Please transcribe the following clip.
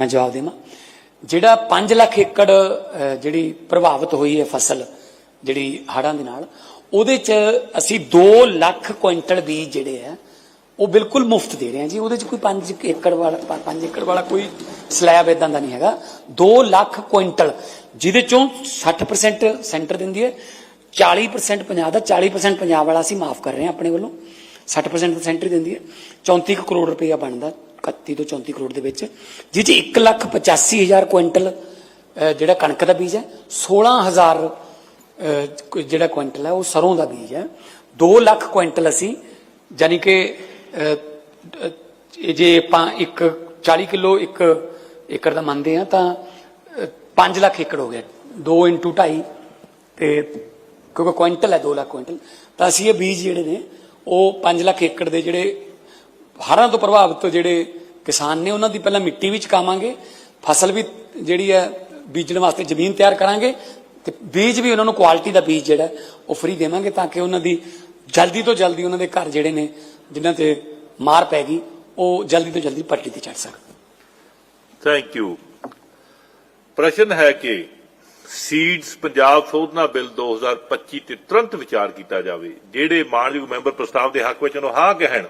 ਮੈਂ ਜਵਾਬ ਦੇਵਾਂ। ਜਿਹੜਾ 5 ਲੱਖ ਏਕੜ ਜਿਹੜੀ ਪ੍ਰਭਾਵਿਤ ਹੋਈ ਹੈ ਫਸਲ, ਜਿਹੜੀ ਹੜ੍ਹਾਂ ਦੇ ਨਾਲ, ਉਹਦੇ ਚ ਅਸੀਂ 2 ਲੱਖ ਕੁਇੰਟਲ ਬੀਜ ਜਿਹੜੇ ਆ, ਉਹ ਬਿਲਕੁਲ ਮੁਫਤ ਦੇ ਰਹੇ ਹਾਂ ਜੀ। ਉਹਦੇ ਚ ਕੋਈ 5 ਏਕੜ ਵਾਲਾ 5 ਏਕੜ ਵਾਲਾ ਕੋਈ ਸਲੈਬ ਇਦਾਂ ਦਾ ਨਹੀਂ ਹੈਗਾ। 2 ਲੱਖ ਕੁਇੰਟਲ, ਜਿਹਦੇ ਚੋਂ 60% ਸੈਂਟਰ ਦਿੰਦੀ ਹੈ 40% ਪੰਜਾਬ ਦਾ 40% ਪੰਜਾਬ ਵਾਲਾ ਅਸੀਂ ਮਾਫ ਕਰ ਰਹੇ ਹਾਂ ਆਪਣੇ ਵੱਲੋਂ। 60% ਤਾਂ ਸੈਂਟਰ ਦਿੰਦੀ ਹੈ। 34 ਕੁ ਕਰੋੜ ਰੁਪਇਆ ਬਣਦਾ। 31 ਤੋਂ 34 ਕਰੋੜ ਦੇ ਵਿੱਚ ਜਿਹ ਚ 1 ਲੱਖ 85 ਹਜ਼ਾਰ ਕੁਇੰਟਲ ਜਿਹੜਾ ਕਣਕ ਦਾ ਬੀਜ ਹੈ 16000 ਅਹ, ਜਿਹੜਾ ਕੁਇੰਟਲ ਹੈ ਉਹ ਸਰੋਂ ਦਾ ਬੀਜ ਹੈ। 2 ਲੱਖ ਕੁਇੰਟਲ ਅਸੀਂ ਯਾਨੀ ਕਿ ਜੇ ਆਪਾਂ ਇੱਕ 40 ਕਿਲੋ ਇੱਕ ਏਕੜ ਦਾ ਮੰਨਦੇ ਆ ਤਾਂ 5 ਲੱਖ ਏਕੜ ਹੋ ਗਿਆ। 2 ਇਨਟੂ 2.5 ਤੇ ਕਿਉਂਕਿ ਕੁਇੰਟਲ ਹੈ 2 ਲੱਖ ਕੁਇੰਟਲ ਤਾਂ ਅਸੀਂ ਇਹ ਬੀਜ ਜਿਹੜੇ ਨੇ ਉਹ 5 ਲੱਖ ਏਕੜ ਦੇ ਜਿਹੜੇ ਹੜ੍ਹਾਂ ਤੋਂ ਪ੍ਰਭਾਵਿਤ ਜਿਹੜੇ ਕਿਸਾਨ ਨੇ ਉਹਨਾਂ ਦੀ ਪਹਿਲਾਂ ਮਿੱਟੀ ਵੀ ਚਕਾਵਾਂਗੇ ਫਸਲ ਵੀ ਜਿਹੜੀ ਹੈ ਬੀਜਣ ਵਾਸਤੇ ਜ਼ਮੀਨ ਤਿਆਰ ਕਰਾਂਗੇ ਤੇ ਬੀਜ ਵੀ ਉਹਨਾਂ ਨੂੰ ਕੁਆਲਿਟੀ ਦਾ ਬੀਜ ਜਿਹੜਾ ਉਹ ਫ੍ਰੀ ਦੇਵਾਂਗੇ ਤਾਂ ਕਿ ਉਹਨਾਂ ਦੀ ਜਲਦੀ ਤੋਂ ਜਲਦੀ ਉਹਨਾਂ ਦੇ ਘਰ ਜਿਹੜੇ ਨੇ, ਜਿਨ੍ਹਾਂ ਤੇ ਮਾਰ ਪੈ ਗਈ, ਉਹ ਜਲਦੀ ਤੋਂ ਜਲਦੀ ਪੱਟੀ ਤੇ ਚੜ ਸਕਣ। ਥੈਂਕ ਯੂ ਪ੍ਰਸ਼ਨ ਹੈ ਕਿ ਸੀਡਸ ਪੰਜਾਬ ਸੋਧਨਾ ਬਿੱਲ 2025 ਤੇ ਤੁਰੰਤ ਵਿਚਾਰ ਕੀਤਾ ਜਾਵੇ, ਜਿਹੜੇ ਮਾਨਯੋਗ ਮੈਂਬਰ ਪ੍ਰਸਤਾਵ ਦੇ ਹੱਕ ਵਿੱਚ ਉਹਨੂੰ ਹਾਂ ਕਹਿਣ